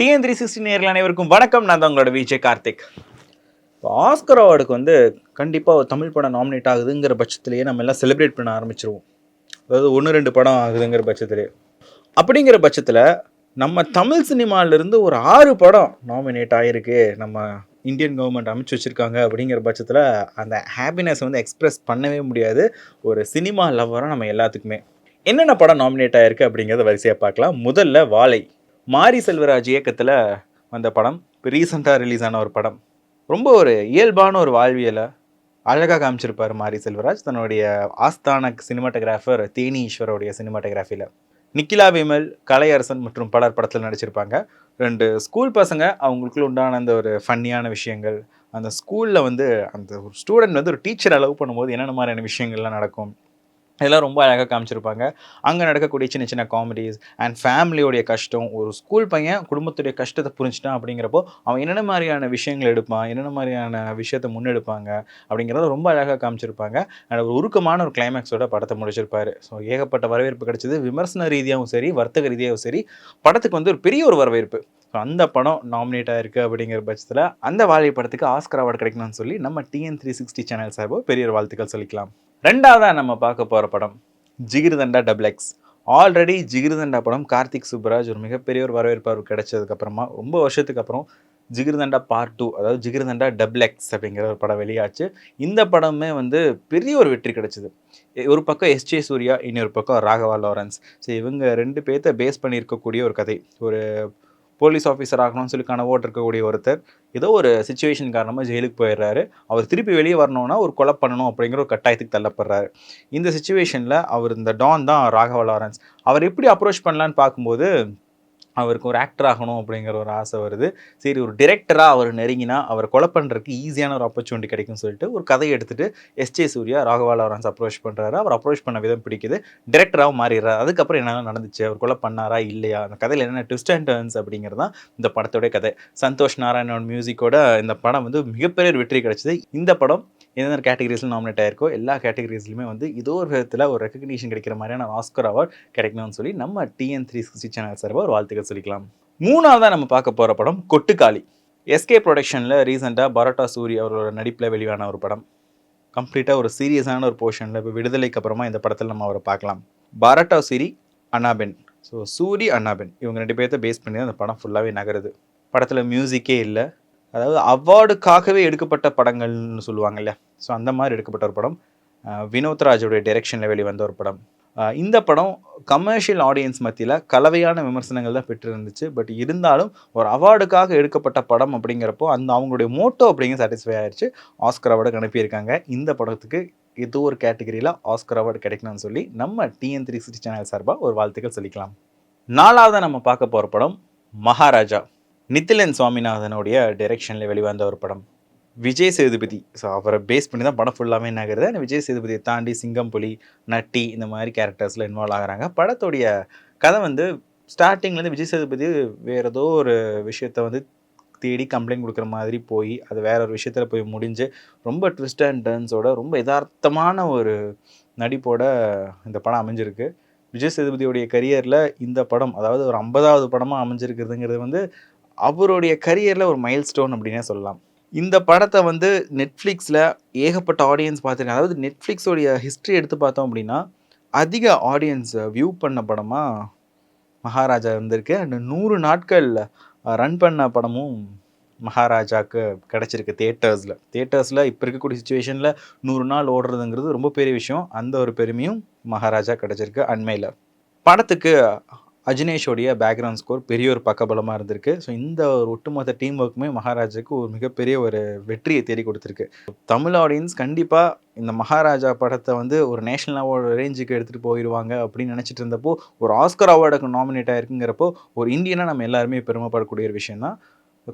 TN three sixty நேரில் அனைவருக்கும் வணக்கம். நான் தான் உங்களோட விஜய் கார்த்திக். இப்போ ஆஸ்கர் அவார்டுக்கு வந்து கண்டிப்பாக ஒரு தமிழ் படம் நாமினேட் ஆகுதுங்கிற பட்சத்திலேயே நம்ம எல்லாம் செலிப்ரேட் பண்ண ஆரம்பிச்சிருவோம். அதாவது ஒன்று ரெண்டு படம் ஆகுதுங்கிற பட்சத்திலே. அப்படிங்கிற பட்சத்தில் நம்ம தமிழ் சினிமாவிலேருந்து ஒரு ஆறு படம் நாமினேட் ஆகிருக்கு நம்ம இந்தியன் கவர்மெண்ட் அமைச்சு வச்சுருக்காங்க அப்படிங்கிற பட்சத்தில் அந்த ஹாப்பினஸ் வந்து எக்ஸ்ப்ரெஸ் பண்ணவே முடியாது. ஒரு சினிமா லவ்வராக நம்ம எல்லாத்துக்குமே. என்னென்ன படம் நாமினேட் ஆகிருக்கு அப்படிங்கிறத வரிசையாக பார்க்கலாம். முதல்ல வாழை. மாரி செல்வராஜ் இயக்கத்தில் வந்த படம் இப்போ ரீசெண்டாக ரிலீஸ் ஆன ஒரு படம். ரொம்ப ஒரு இயல்பான ஒரு வாழ்வியலை அழகாக காமிச்சிருப்பார் மாரி செல்வராஜ். தன்னுடைய ஆஸ்தான சினிமாட்டோகிராஃபர் தேனி ஈஸ்வரோடைய சினிமாட்டோகிராஃபியில். நிக்கிலா விமல் கலையரசன் மற்றும் பலர் படத்தில் நடிச்சிருப்பாங்க. ரெண்டு ஸ்கூல் பசங்க அவங்களுக்குள்ள உண்டான அந்த ஒரு ஃபன்னியான விஷயங்கள் அந்த ஸ்கூலில் வந்து அந்த ஒரு ஸ்டூடெண்ட் வந்து ஒரு டீச்சரை லவ் பண்ணும்போது என்னென்ன மாதிரியான விஷயங்கள்லாம் நடக்கும் இதெல்லாம் ரொம்ப அழகாக காமிச்சிருப்பாங்க. அங்கே நடக்கக்கூடிய சின்ன சின்ன காமெடிஸ் அண்ட் ஃபேமிலியோடைய கஷ்டம் ஒரு ஸ்கூல் பையன் குடும்பத்துடைய கஷ்டத்தை புரிஞ்சுட்டான் அப்படிங்கிறப்போ அவன் என்னென்ன மாதிரியான விஷயங்கள் எடுப்பான் என்னென்ன மாதிரியான விஷயத்தை முன்னெடுப்பாங்க அப்படிங்கிறத ரொம்ப அழகாக காமிச்சிருப்பாங்க. அண்ட் ஒரு உருக்கமான ஒரு கிளைமேக்ஸோட படத்தை முடிச்சிருப்பாரு. ஸோ ஏகப்பட்ட வரவேற்பு கிடைச்சது. விமர்சன ரீதியாகவும் சரி வர்த்தக ரீதியாகவும் சரி படத்துக்கு வந்து ஒரு பெரிய ஒரு வரவேற்பு. ஸோ அந்த படம் நாமினேட் ஆயிருக்கு அப்படிங்கிற பட்சத்தில் அந்த வாழை படத்துக்கு ஆஸ்கர் அவார்டு கிடைக்கணும்னு சொல்லி நம்ம டிஎன் த்ரீ சிக்ஸ்டி சேனல் சார்பாக பெரிய ஒரு வாழ்த்துக்கள் சொல்லிக்கலாம். ரெண்டாவதாக நம்ம பார்க்க போகிற படம் Jigarthanda double X already Jigarthanda படம் கார்த்திக் சுப்ராஜ் ஒரு மிகப்பெரிய ஒரு வரவேற்பு கிடைச்சதுக்கப்புறமா ரொம்ப வருஷத்துக்கு அப்புறம் ஜிகிருதண்டா பார்ட் டூ அதாவது ஜிகிருதண்டா டபுள் எக்ஸ் அப்படிங்கிற ஒரு படம் வெளியாச்சு. இந்த படமே வந்து பெரிய ஒரு வெற்றி கிடைச்சிது. ஒரு பக்கம் எஸ்ஜே சூர்யா இன்னொரு பக்கம் ராகவா லாரன்ஸ். ஸோ இவங்க ரெண்டு பேர்த்த பேஸ் பண்ணியிருக்கக்கூடிய ஒரு கதை. ஒரு போலீஸ் ஆஃபீஸர் ஆகணும்னு சொல்லி கனவோடு இருக்கக்கூடிய ஒருத்தர் ஏதோ ஒரு சுச்சுவேஷன் காரணமாக ஜெயிலுக்கு போயிடுறாரு. அவர் திருப்பி வெளியே வரணும்னா ஒரு கொலை பண்ணணும் அப்படிங்கிற ஒரு கட்டாயத்துக்கு தள்ளப்படுறாரு. இந்த சுச்சுவேஷனில் அவர் இந்த டான் தான் ராகவ லாரன்ஸ். அவர் எப்படி அப்ரோச் பண்ணலான்னு பார்க்கும்போது அவருக்கு ஒரு ஆக்டர் ஆகணும் அப்படிங்கிற ஒரு ஆசை வருது. சரி ஒரு டிரெக்டராக அவர் நெருங்கினா அவர் கொலை பண்ணுறதுக்கு ஈஸியான ஒரு ஆப்பர்ச்சுனிட்டி கிடைக்கும்னு சொல்லிட்டு ஒரு கதையை எடுத்துகிட்டு SJ Surya Raghava Lawrence approach பண்ணுறாரு அவர் அப்ரோச் பண்ண விதம் பிடிக்குது. டிரெக்டராகவும் மாறிடுறாரு. அதுக்கப்புறம் என்னென்ன நடந்துச்சு? அவர் கொலை பண்ணாரா இல்லையா? அந்த கதையில் என்னென்ன ட்விஸ்ட் அண்ட் டர்ன்ஸ் அப்படிங்கிறது தான் இந்த படத்தோடைய கதை. சந்தோஷ் நாராயணன் மியூசிக்கோட இந்த படம் வந்து மிகப்பெரிய ஒரு வெற்றி கிடைச்சிது. இந்த படம் எந்தெந்த கேட்டகரிஸில் நாமினேட் ஆயிருக்கோ எல்லா கேட்டகரிஸ்லையுமே வந்து ஏதோ ஒரு விதத்தில் ஒரு ரெக்கக்னிஷன் கிடைக்கிற மாதிரியான ஆஸ்கர் அவார்ட் கிடைக்கணும்னு சொல்லி நம்ம டிஎன் த்ரீ சிக்ஸ்டி சேனல் சார்பாக ஒரு வாழ்த்துக்கள் சொல்லிக்கலாம். மூணாவதாக நம்ம பார்க்க போகிற படம் கொட்டுக்காளி. எஸ்கே ப்ரொடக்ஷனில் ரீசெண்டாக பரோட்டா சூரி அவரோட நடிப்பில் வெளியான ஒரு படம். கம்ப்ளீட்டாக ஒரு சீரியஸான ஒரு போர்ஷனில் இப்போ விடுதலைக்கு அப்புறமா இந்த படத்தில் நம்ம அவரை பார்க்கலாம். பரோட்டா சூரி அண்ணாபென் ஸோ சூரி அண்ணாபென் இவங்க ரெண்டு பேர்த்த பேஸ் பண்ணி தான் அந்த படம் ஃபுல்லாகவே நகருது. படத்தில் மியூசிக்கே இல்லை. அதாவது அவார்டுக்காகவே எடுக்கப்பட்ட படங்கள்னு சொல்லுவாங்க இல்லையா ஸோ அந்த மாதிரி எடுக்கப்பட்ட ஒரு படம். வினோத்ராஜோடைய வினோத் ராஜோடைய டைரெக்ஷனில் வெளிவந்த ஒரு படம். இந்த படம் கமர்ஷியல் ஆடியன்ஸ் மத்தியில் கலவையான விமர்சனங்கள் தான் பெற்றிருந்துச்சு. பட் இருந்தாலும் ஒரு அவார்டுக்காக எடுக்கப்பட்ட படம் அப்படிங்கிறப்போ அந்த அவங்களுடைய மோட்டோ அப்படிங்கிற சாட்டிஸ்ஃபை ஆயிடுச்சு ஆஸ்கர் அவார்டு அனுப்பியிருக்காங்க. இந்த படத்துக்கு ஏதோ ஒரு கேட்டகரியில் ஆஸ்கர் அவார்டு கிடைக்கணும்னு சொல்லி நம்ம டிஎன் த்ரீ சிக்ஸ்டி சேனல் சார்பாக ஒரு வாழ்த்துக்கள் சொல்லிக்கலாம். நாலாவதாக நம்ம பார்க்க போகிற படம் மகாராஜா. நித்திலன் சுவாமிநாதனுடைய டைரெக்ஷனில் வெளிவந்த ஒரு படம். விஜய் சேதுபதி. ஸோ அவரை பேஸ் பண்ணி தான் படம் ஃபுல்லாகவே நகருது. அந்த விஜய் சேதுபதியை தாண்டி சிங்கம் புலி நட்டி இந்த மாதிரி கேரக்டர்ஸில் இன்வால்வ் ஆகுறாங்க. படத்துடைய கதை வந்து ஸ்டார்டிங்லேருந்து விஜய் சேதுபதி வேறு ஏதோ ஒரு விஷயத்த வந்து தேடி கம்ப்ளைண்ட் கொடுக்குற மாதிரி போய் அது வேற ஒரு விஷயத்தில் போய் முடிஞ்சு ரொம்ப ட்விஸ்ட் அண்ட் டர்ன்ஸோட ரொம்ப யதார்த்தமான ஒரு நடிப்போட இந்த படம் அமைஞ்சிருக்கு. விஜய் சேதுபதியுடைய கரியரில் இந்த படம் அதாவது ஒரு ஐம்பதாவது படமாக அமைஞ்சிருக்கிறதுங்கிறது வந்து அவருடைய கரியரில் ஒரு மைல் ஸ்டோன் அப்படின்னே சொல்லலாம். இந்த படத்தை வந்து நெட்ஃப்ளிக்ஸில் ஏகப்பட்ட ஆடியன்ஸ் பார்த்துருக்காங்க. அதாவது நெட்ஃப்ளிக்ஸோடைய ஹிஸ்ட்ரி எடுத்து பார்த்தோம் அப்படின்னா அதிக ஆடியன்ஸ் வியூ பண்ண படமாக மகாராஜா இருந்திருக்கு. அண்ட் நூறு நாட்கள் ரன் பண்ண படமும் மகாராஜாவுக்கு கிடச்சிருக்கு தேட்டர்ஸில் தேட்டர்ஸில் இப்போ இருக்கக்கூடிய சுச்சுவேஷனில் நூறு நாள் ஓடுறதுங்கிறது ரொம்ப பெரிய விஷயம். அந்த ஒரு பெருமையும் மகாராஜா கிடச்சிருக்கு அண்மையில். படத்துக்கு அஜினேஷோடைய பேக்ரவுண்ட் ஸ்கோர் பெரிய ஒரு பக்கபலமாக இருந்திருக்கு. ஸோ இந்த ஒரு ஒட்டுமொத்த டீம் ஒர்க்குமே மகாராஜாவுக்கு ஒரு மிகப்பெரிய ஒரு வெற்றியை தேடி கொடுத்துருக்கு. தமிழ் ஆடியன்ஸ் கண்டிப்பாக இந்த மகாராஜா படத்தை வந்து ஒரு நேஷனல் அவார்டு ரேஞ்சுக்கு எடுத்துகிட்டு போயிடுவாங்க அப்படின்னு நினச்சிட்டு இருந்தப்போ ஒரு ஆஸ்கர் அவார்டுக்கு நாமினேட் ஆயிருக்குங்கிறப்போ ஒரு இந்தியனாக நம்ம எல்லாருமே பெருமைப்படக்கூடிய ஒரு விஷயம் தான்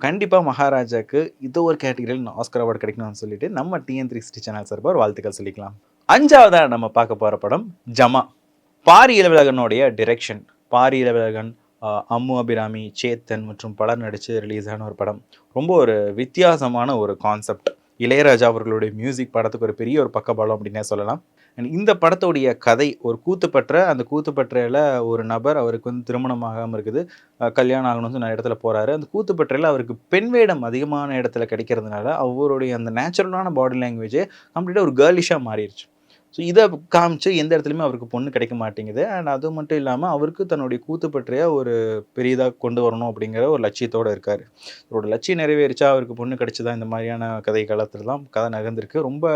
கண்டிப்பாக மகாராஜாக்கு இதோ ஒரு கேட்டகரியில் ஆஸ்கர் அவார்டு கிடைக்கணும்னு சொல்லிட்டு நம்ம டிஎன் த்ரீ சிக்ஸ்டி சேனல் சார்பாக ஒரு வாழ்த்துக்கள் சொல்லிக்கலாம். அஞ்சாவதாக நம்ம பார்க்க போகிற படம் ஜமா. பாரி இளவிலகனுடைய டிரெக்ஷன் பாரி இளவழகன் அம்மு அபிராமி சேத்தன் மற்றும் பலர் நடித்து ரிலீஸ் ஆன ஒரு படம். ரொம்ப ஒரு வித்தியாசமான ஒரு கான்செப்ட் இளையராஜா அவர்களுடைய மியூசிக் படத்துக்கு ஒரு பெரிய ஒரு பக்கபலம் அப்படின்னே சொல்லலாம். அண்ட் இந்த படத்துடைய கதை ஒரு கூத்துப்பற்ற அந்த கூத்துப்பற்றையில் ஒரு நபர் அவருக்கு வந்து திருமணமாகாமல் இருக்குது. கல்யாணம் ஆகணும்னு சொல்லி நிறைய இடத்துல போகிறாரு அந்த கூத்துப்பற்றையில் அவருக்கு பெண் வேடம் அதிகமான இடத்துல கிடைக்கிறதுனால அவருடைய அந்த நேச்சுரலான பாடி லாங்குவேஜே கம்ப்ளீட்டாக ஒரு கேர்லிஷாக மாறிடுச்சு ஸோ இதை காமிச்சு எந்த இடத்துலையுமே அவருக்கு பொண்ணு கிடைக்க மாட்டேங்குது. அண்ட் அது மட்டும் இல்லாமல் அவருக்கு தன்னுடைய கூத்துப்பற்றைய ஒரு பெரியதாக கொண்டு வரணும் அப்படிங்கிற ஒரு லட்சியத்தோடு இருக்கார். அவரோட லட்சியம் நிறைவேறிச்சா அவருக்கு பொண்ணு கிடைச்சதா? இந்த மாதிரியான கதை காலத்தில் தான் கதை நகர்ந்திருக்கு. ரொம்ப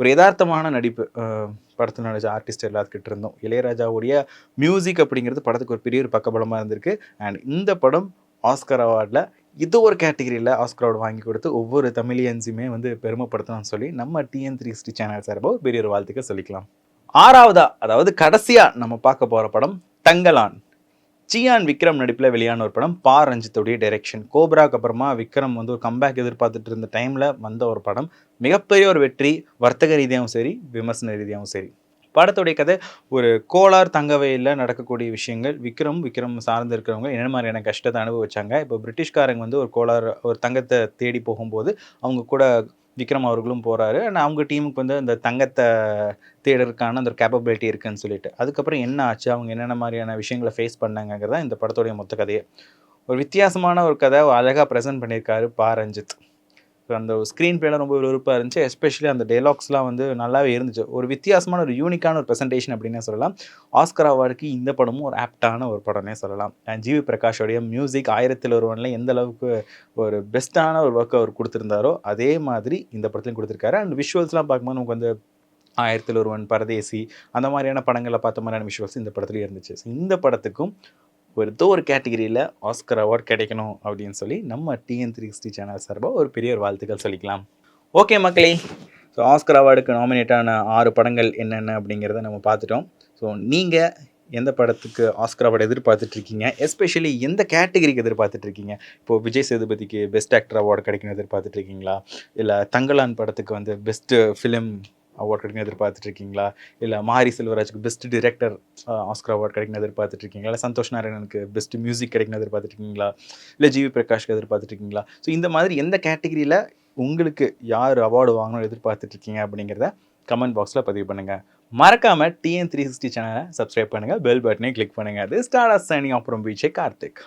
ஒரு யதார்த்தமான நடிப்பு படத்தில் நடிச்ச ஆர்டிஸ்ட் எல்லாத்துக்கிட்ட இருந்தோம். இளையராஜாவுடைய மியூசிக் அப்படிங்கிறது படத்துக்கு ஒரு பெரிய ஒரு பக்கபலமாக இருந்திருக்கு. அண்ட் இந்த படம் ஆஸ்கர் அவார்டில் இது ஒரு கேட்டகரியில் ஆஸ்கர் அவார்டு வாங்கி கொடுத்து ஒவ்வொரு தமிழியன்ஸுமே வந்து பெருமைப்படுத்தணும்னு சொல்லி நம்ம டிஎன் த்ரீ சிக்ஸ்டி சேனல் சார்பாக ஒரு பெரிய ஒரு வாழ்த்துக்க சொல்லிக்கலாம். ஆறாவதா அதாவது கடைசியாக நம்ம பார்க்க போகிற படம் தங்கலான். சியான் விக்ரம் நடிப்பில் வெளியான ஒரு படம் பா ரஞ்சித்துடைய டைரக்ஷன் கோப்ராக்கு அப்புறமா விக்ரம் வந்து ஒரு கம்பேக் எதிர்பார்த்துட்டு இருந்த டைமில் வந்த ஒரு படம். மிகப்பெரிய ஒரு வெற்றி வர்த்தக ரீதியாகவும் சரி விமர்சன ரீதியாகவும் சரி. படத்துடைய கதை ஒரு கோலார் தங்கவையில் நடக்கக்கூடிய விஷயங்கள். விக்ரம் விக்ரம் சார்ந்து இருக்கிறவங்க என்ன மாதிரியான கஷ்டத்தை அனுபவிச்சாங்க? இப்போ பிரிட்டிஷ்காரங்க வந்து ஒரு கோலார் ஒரு தங்கத்தை தேடி போகும்போது அவங்க கூட விக்ரம் அவர்களும் போகிறாரு அண்ட் அவங்க டீமுக்கு வந்து அந்த தங்கத்தை தேடுறதுக்கான அந்த கேப்பபிலிட்டி இருக்குன்னு சொல்லிட்டு. அதுக்கப்புறம் என்ன ஆச்சு? அவங்க என்னென்ன மாதிரியான விஷயங்களை ஃபேஸ் பண்ணாங்கிறதா இந்த படத்துடைய மொத்த கதையை. ஒரு வித்தியாசமான ஒரு கதை அழகாக ப்ரெசென்ட் பண்ணியிருக்காரு பா ரஞ்சித். அந்த ஸ்க்ரீன் பிளேலாம் ரொம்ப விறுவிறுப்பாக இருந்துச்சு. எஸ்பெஷலி அந்த டைலாக்ஸ்லாம் வந்து நல்லாவே இருந்துச்சு. ஒரு வித்தியாசமான ஒரு யூனிக்கான ஒரு ப்ரெசன்டேஷன் அப்படின்னே சொல்லலாம். ஆஸ்கர் அவார்டுக்கு இந்த படமும் ஒரு ஆப்டான ஒரு படம்னே சொல்லலாம். ஜிவி பிரகாஷோடைய மியூசிக் ஆயிரத்தில் ஒருவனில் எந்த அளவுக்கு ஒரு பெஸ்ட்டான ஒரு ஒர்க் அவர் கொடுத்துருந்தாரோ அதே மாதிரி இந்த படத்துலையும் கொடுத்துருக்காரு. அண்ட் விஷுவல்ஸ்லாம் பார்க்கும்போது நமக்கு வந்து ஆயிரத்தில் ஒருவன் பரதேசி அந்த மாதிரியான படங்களை பார்த்த மாதிரியான விஷுவல்ஸ் இந்த படத்துலேயும் இருந்துச்சு. இந்த படத்துக்கும் ஒரு ஏதோ ஒரு கேட்டகரியில் ஆஸ்கர் அவார்ட் கிடைக்கணும் அப்படின்னு சொல்லி நம்ம டிஎன் த்ரீ சிக்ஸ்டி சேனல் சார்பாக ஒரு பெரிய ஒரு வாழ்த்துக்கள் சொல்லிக்கலாம். ஓகே மக்களே ஸோ ஆஸ்கர் அவார்டுக்கு நாமினேட்டான ஆறு படங்கள் என்னென்ன அப்படிங்கிறத நம்ம பார்த்துட்டோம். ஸோ நீங்கள் எந்த படத்துக்கு ஆஸ்கர் அவார்டு எதிர்பார்த்துட்டு இருக்கீங்க எஸ்பெஷலி எந்த கேட்டகரிக்கு எதிர்பார்த்துட்டு இருக்கீங்க இப்போ விஜய் சேதுபதிக்கு பெஸ்ட் ஆக்டர் அவார்டு கிடைக்கணும் எதிர்பார்த்துட்டு இருக்கீங்களா இல்லை தங்கலான் படத்துக்கு வந்து பெஸ்ட்டு ஃபிலிம் அவார்ட் கிடைக்கும் எதிர்பார்த்துட்டு இருக்கீங்களா இல்லை மாரி செல்வராஜுக்கு பெஸ்ட் டிரெக்டர் ஆஸ்கர் அவார்ட் கிடைக்கணும் எதிர்பார்த்துட்டு இருக்கீங்களா இல்லை சந்தோஷ் நாராயணனுக்கு பெஸ்ட் மியூசிக் கிடைக்கணும் எதிர்பார்த்துட்டு இருக்கீங்களா இல்லை ஜிவி பிரகாஷ்க்கு எதிர்பார்த்துட்டு இருக்கீங்களா ஸோ இந்த மாதிரி எந்த கேட்டகரியில் உங்களுக்கு யார் அவார்டு வாங்கணும் எதிர்பார்த்துட்டு இருக்கீங்க அப்படிங்கிறத கமெண்ட் பாக்ஸில் பதிவு பண்ணுங்கள் மறக்காமல் டிஎன் த்ரீ சிக்ஸ்டி சேனலை சப்ஸ்கிரைப் பண்ணுங்கள் பெல் பட்டனையும் கிளிக் பண்ணுங்கள் அது ஸ்டார்ட் சைனிங் அப்புறம் பீச்சே கார்த்திக்